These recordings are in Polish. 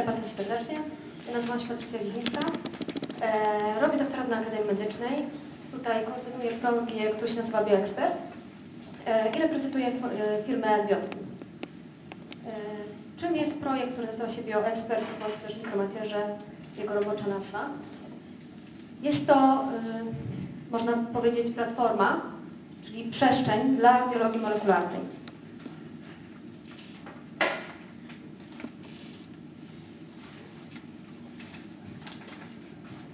Witam Państwa serdecznie. Ja nazywam się Patrycja Wichińska. E, robię doktorat na Akademii Medycznej. Tutaj koordynuję projekt, który się nazywa BioExpert e, i reprezentuję e, firmę Biotkin. E, czym jest projekt, który nazywa się BioExpert, bądź też Mikromacierze, jego robocza nazwa? Jest to, można powiedzieć, platforma, czyli przestrzeń dla biologii molekularnej.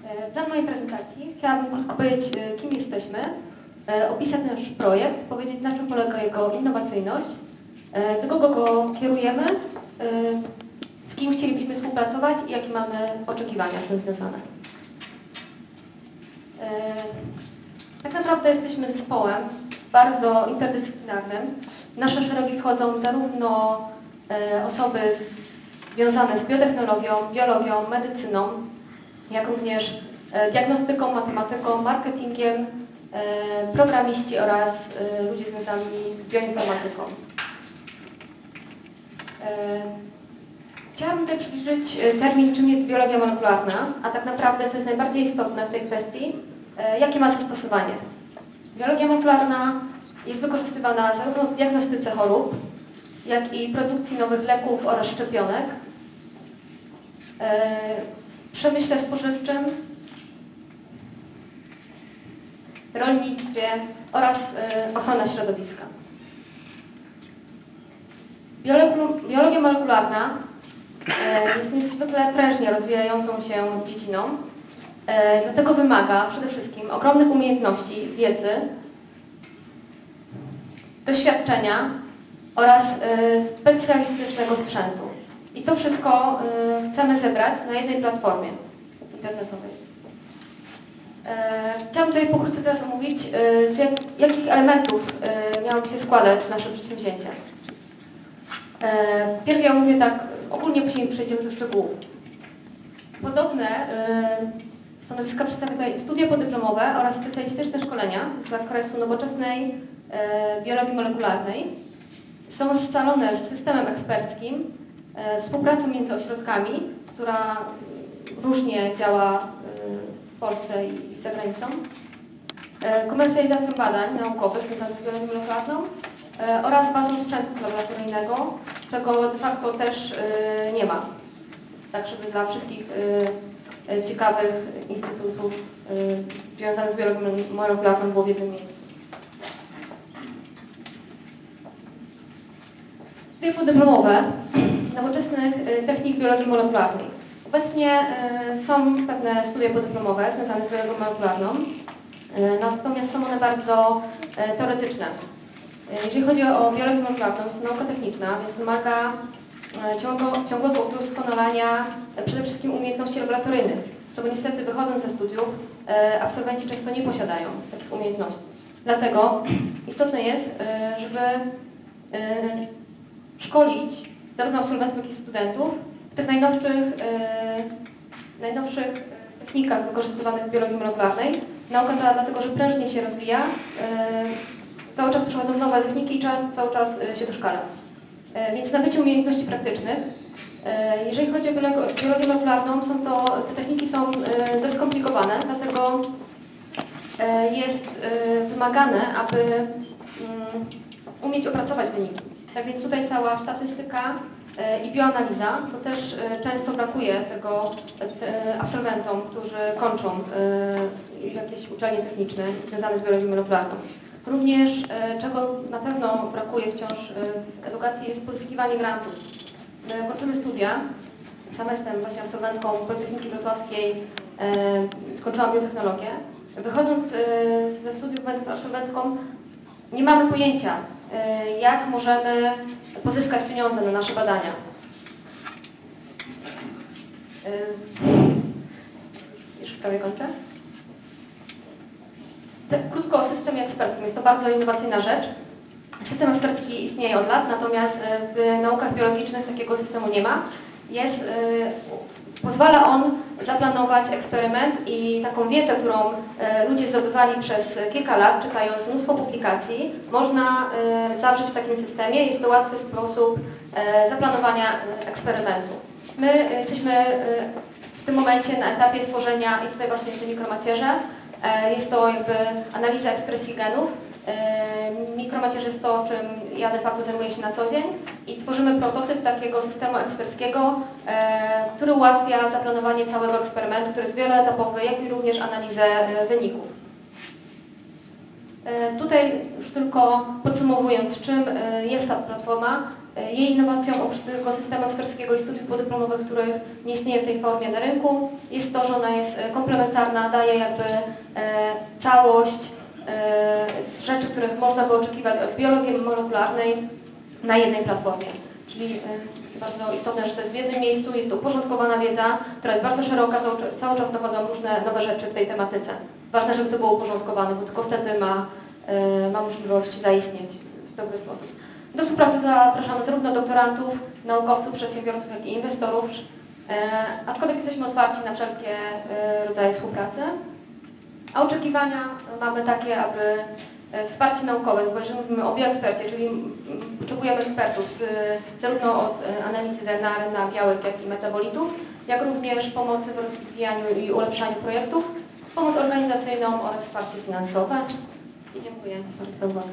E, Plan mojej prezentacji chciałabym krótko powiedzieć, e, kim jesteśmy, e, opisać nasz projekt, powiedzieć na czym polega jego innowacyjność, do kogo go kierujemy, z kim chcielibyśmy współpracować i jakie mamy oczekiwania z tym związane. Tak naprawdę jesteśmy zespołem bardzo interdyscyplinarnym. W nasze szeregi wchodzą zarówno osoby związane z biotechnologią, biologią, medycyną, jak również e, diagnostyką, matematyką, marketingiem, e, programiści oraz e, ludzie związani z bioinformatyką. Chciałabym tutaj przybliżyć termin, czym jest biologia molekularna, a tak naprawdę, co jest najbardziej istotne w tej kwestii, jakie ma zastosowanie. Biologia molekularna jest wykorzystywana zarówno w diagnostyce chorób, jak i produkcji nowych leków oraz szczepionek, przemyśle spożywczym, rolnictwie oraz e, ochrona środowiska. Biolog- Biologia molekularna e, jest niezwykle prężnie rozwijającą się dziedziną, e, dlatego wymaga przede wszystkim ogromnych umiejętności, wiedzy, doświadczenia oraz e, specjalistycznego sprzętu. I to wszystko e, chcemy zebrać na jednej platformie internetowej. E, Chciałam tutaj pokrótce teraz omówić, e, z jak, jakich elementów e, miałoby się składać nasze przedsięwzięcie. E, Pierw ja mówię tak ogólnie, później przejdziemy do szczegółów. Podobne stanowiska przedstawia tutaj studia podyplomowe oraz specjalistyczne szkolenia z zakresu nowoczesnej biologii molekularnej. Są scalone z systemem eksperckim, współpracą między ośrodkami, która różnie działa e, w Polsce i za granicą, e, komercjalizacją badań naukowych związanych z biologią molekularną e, oraz bazą sprzętu laboratoryjnego, czego de facto też e, nie ma. Tak, żeby dla wszystkich e, e, ciekawych instytutów e, związanych z biologią molekularną było w jednym miejscu. Studia podyplomowe nowoczesnych e, technik biologii molekularnej. Obecnie e, są pewne studia podyplomowe związane z biologią molekularną, e, natomiast są one bardzo teoretyczne. Jeżeli chodzi o biologię molekularną, jest to nauka techniczna, więc wymaga ciągłego, udoskonalania przede wszystkim umiejętności laboratoryjnych, czego niestety wychodząc ze studiów absolwenci często nie posiadają takich umiejętności. Dlatego istotne jest, żeby szkolić zarówno absolwentów, jak i studentów w tych najnowszych, e, najnowszych e, technikach wykorzystywanych w biologii molekularnej. Nauka ta dlatego, że prężnie się rozwija, e, cały czas przychodzą nowe techniki i cały czas się doszkalać. Więc nabycie umiejętności praktycznych. Jeżeli chodzi o biolog- biologię molekularną, są to, te techniki są dość skomplikowane, dlatego jest wymagane, aby mm, umieć opracować wyniki. Tak więc tutaj cała statystyka e, i bioanaliza, to też e, często brakuje tego e, absolwentom, którzy kończą jakieś uczelnie techniczne związane z biologią molekularną. Również czego na pewno brakuje wciąż w edukacji jest pozyskiwanie grantów. Kończymy studia, sama jestem właśnie absolwentką Politechniki Wrocławskiej, skończyłam biotechnologię. Wychodząc ze studiów, będąc absolwentką, nie mamy pojęcia, jak możemy pozyskać pieniądze na nasze badania. E, Już prawie kończę. Tak, krótko o systemie eksperckim. Jest to bardzo innowacyjna rzecz. System ekspercki istnieje od lat, natomiast e, w naukach biologicznych takiego systemu nie ma. Jest, e, pozwala on zaplanować eksperyment i taką wiedzę, którą e, ludzie zdobywali przez kilka lat, czytając mnóstwo publikacji, można e, zawrzeć w takim systemie. Jest to łatwy sposób zaplanowania eksperymentu. My jesteśmy w tym momencie na etapie tworzenia i tutaj właśnie w tym mikromacierze jest to jakby analiza ekspresji genów. Mikromacierz jest to, czym ja de facto zajmuję się na co dzień i tworzymy prototyp takiego systemu eksperckiego, e, który ułatwia zaplanowanie całego eksperymentu, który jest wieloetapowy, jak i również analizę e, wyników. E, Tutaj już tylko podsumowując, czym jest ta platforma, jej innowacją oprócz tego systemu eksperckiego i studiów podyplomowych, których nie istnieje w tej formie na rynku, jest to, że ona jest komplementarna, daje jakby całość z rzeczy, których można by oczekiwać od biologii molekularnej na jednej platformie. Czyli e, jest bardzo istotne, że to jest w jednym miejscu, jest to uporządkowana wiedza, która jest bardzo szeroka, cały, czas- dochodzą różne nowe rzeczy w tej tematyce. Ważne, żeby to było uporządkowane, bo tylko wtedy ma, e, ma możliwość zaistnieć w dobry sposób. Do współpracy zapraszamy zarówno doktorantów, naukowców, przedsiębiorców, jak i inwestorów, e, aczkolwiek jesteśmy otwarci na wszelkie e, rodzaje współpracy. A oczekiwania mamy takie, aby e, wsparcie naukowe, bo jeżeli mówimy o bioekspercie, czyli potrzebujemy ekspertów z, zarówno od e, analizy DNA, RNA, białek, jak i metabolitów, jak również pomocy w rozwijaniu i ulepszaniu projektów, pomoc organizacyjną oraz wsparcie finansowe. I dziękuję bardzo za uwagę.